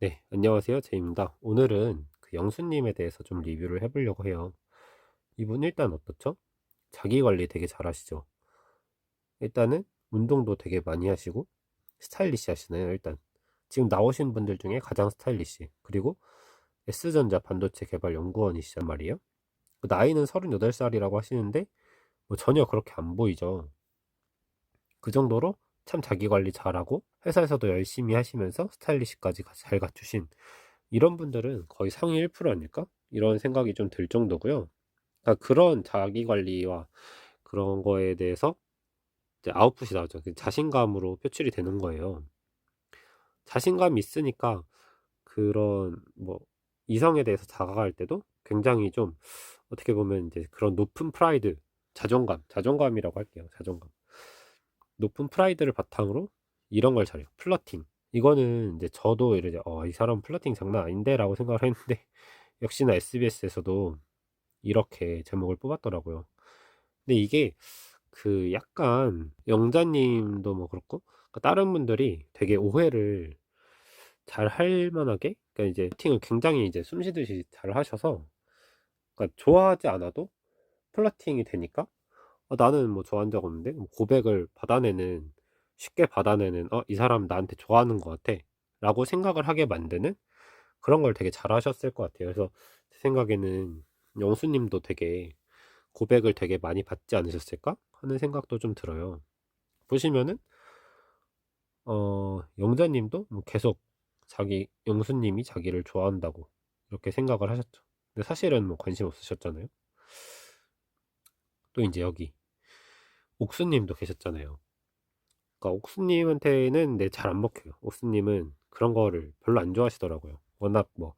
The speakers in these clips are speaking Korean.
네, 안녕하세요. 제이입니다. 오늘은 그 영수님에 대해서 좀 리뷰를 해보려고 해요. 이분 일단 어떻죠? 자기 관리 되게 잘하시죠? 일단은 운동도 되게 많이 하시고 스타일리시 하시나요? 일단 지금 나오신 분들 중에 가장 스타일리시 그리고 S전자 반도체 개발 연구원이시란 말이에요. 그 나이는 38살이라고 하시는데 뭐 전혀 그렇게 안 보이죠. 그 정도로 참 자기 관리 잘하고 회사에서도 열심히 하시면서 스타일리시까지 잘 갖추신 이런 분들은 거의 상위 1% 아닐까? 이런 생각이 좀 들 정도고요. 그러니까 그런 자기 관리와 그런 거에 대해서 아웃풋이 나오죠. 그 자신감으로 표출이 되는 거예요. 자신감이 있으니까 그런 뭐 이성에 대해서 다가갈 때도 굉장히 좀 어떻게 보면 이제 그런 높은 프라이드, 자존감, 자존감이라고 할게요. 자존감. 높은 프라이드를 바탕으로 이런 걸 잘해요. 플러팅. 이거는 이제 저도 이제 어, 이 사람 플러팅 장난 아닌데라고 생각을 했는데 역시나 SBS에서도 이렇게 제목을 뽑았더라고요. 근데 이게 그 약간 영자님도 뭐 그렇고 그러니까 다른 분들이 되게 오해를 잘 할 만하게 그러니까 이제 플러팅을 굉장히 이제 숨쉬듯이 잘 하셔서 그러니까 좋아하지 않아도 플러팅이 되니까 어, 나는 뭐 좋아한 적 없는데 뭐 고백을 받아내는 쉽게 받아내는 어, 이 사람 나한테 좋아하는 것 같아 라고 생각을 하게 만드는 그런 걸 되게 잘하셨을 것 같아요. 그래서 제 생각에는 영수님도 되게 고백을 되게 많이 받지 않으셨을까 하는 생각도 좀 들어요. 보시면은 어, 영자님도 뭐 계속 자기 영수님이 자기를 좋아한다고 이렇게 생각을 하셨죠. 근데 사실은 뭐 관심 없으셨잖아요. 또 이제 여기 옥수님도 계셨잖아요. 그러니까 옥수님한테는 네, 잘안 먹혀요. 옥수님은 그런 거를 별로 안 좋아하시더라고요. 워낙 뭐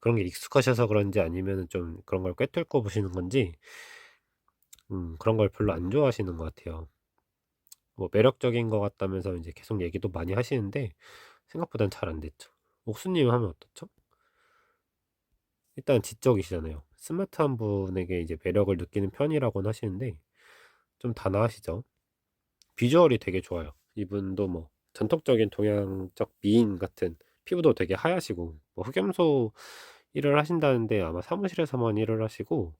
그런 게 익숙하셔서 그런지 아니면 좀 그런 걸 꿰뚫고 보시는 건지 음, 그런 걸 별로 안 좋아하시는 것 같아요. 뭐 매력적인 것 같다면서 이제 계속 얘기도 많이 하시는데 생각보단 잘 안 됐죠. 옥수님 하면 어떻죠? 일단 지적이시잖아요. 스마트한 분에게 이제 매력을 느끼는 편이라고는 하시는데 좀 단아하시죠. 비주얼이 되게 좋아요. 이분도 뭐 전통적인 동양적 미인 같은 피부도 되게 하얗시고 뭐 흑염소 일을 하신다는데 아마 사무실에서만 일을 하시고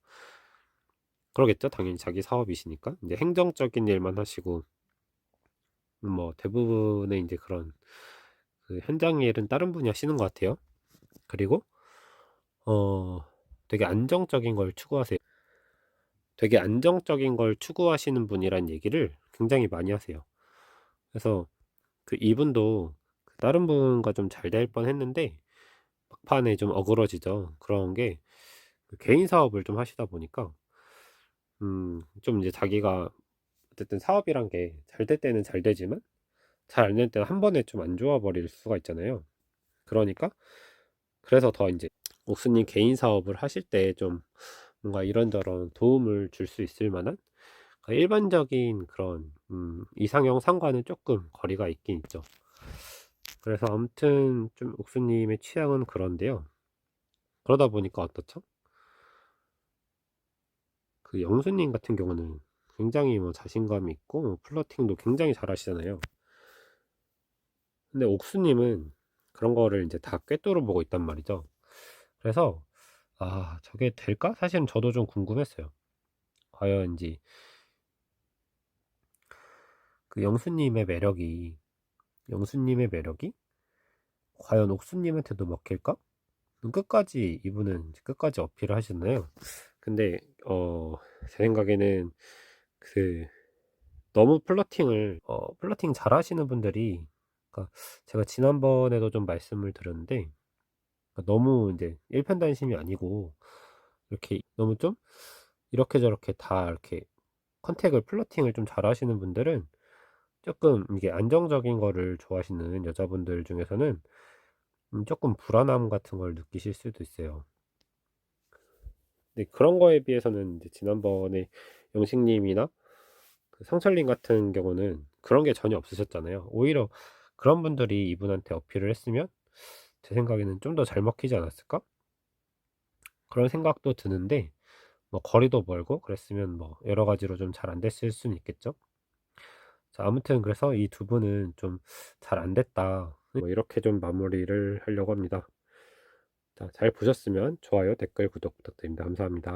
그러겠죠. 당연히 자기 사업이시니까 이제 행정적인 일만 하시고 뭐 대부분의 이제 그런 그 현장 일은 다른 분이 하시는 것 같아요. 그리고 어 되게 안정적인 걸 추구하세요. 되게 안정적인 걸 추구하시는 분이란 얘기를 굉장히 많이 하세요. 그래서 그 이분도 그 다른 분과 좀 잘 될 뻔 했는데 막판에 좀 어그러지죠. 그런 게그 개인 사업을 좀 하시다 보니까 음, 좀 이제 자기가 어쨌든 사업이란 게 잘 될 때는 잘 되지만 잘 안 될 때는 한 번에 좀 안 좋아 버릴 수가 있잖아요. 그러니까 그래서 더 이제 옥수님 개인 사업을 하실 때 좀 뭔가 이런저런 도움을 줄 수 있을 만한 일반적인 그런 음, 이상형 상과는 조금 거리가 있긴 있죠. 그래서 아무튼 좀 옥수님의 취향은 그런데요. 그러다 보니까 어떻죠? 그 영수님 같은 경우는 굉장히 뭐 자신감이 있고 뭐 플러팅도 굉장히 잘하시잖아요. 근데 옥수님은 그런 거를 이제 다 꿰뚫어 보고 있단 말이죠. 그래서 아 저게 될까? 사실은 저도 좀 궁금했어요. 과연인지 그 영수님의 매력이 영수님의 매력이 과연 옥수님한테도 먹힐까? 끝까지 이분은 끝까지 어필을 하셨나요? 근데 어, 제 생각에는 그 너무 플러팅을 어, 플러팅 잘 하시는 분들이 그러니까 제가 지난번에도 좀 말씀을 드렸는데 그러니까 너무 이제 일편단심이 아니고 이렇게 너무 좀 이렇게 저렇게 다 이렇게 컨택을 플러팅을 좀 잘 하시는 분들은 조금 이게 안정적인 거를 좋아하시는 여자분들 중에서는 음, 조금 불안함 같은 걸 느끼실 수도 있어요. 근데 그런 거에 비해서는 이제 지난번에 영식님이나 그 상철님 같은 경우는 그런 게 전혀 없으셨잖아요. 오히려 그런 분들이 이분한테 어필을 했으면 제 생각에는 좀 더 잘 먹히지 않았을까? 그런 생각도 드는데 뭐 거리도 멀고 그랬으면 뭐 여러 가지로 좀 잘 안 됐을 수는 있겠죠. 자, 아무튼 그래서 이 두 분은 좀 잘 안 됐다. 뭐 이렇게 좀 마무리를 하려고 합니다. 자, 잘 보셨으면 좋아요, 댓글, 구독 부탁드립니다. 감사합니다.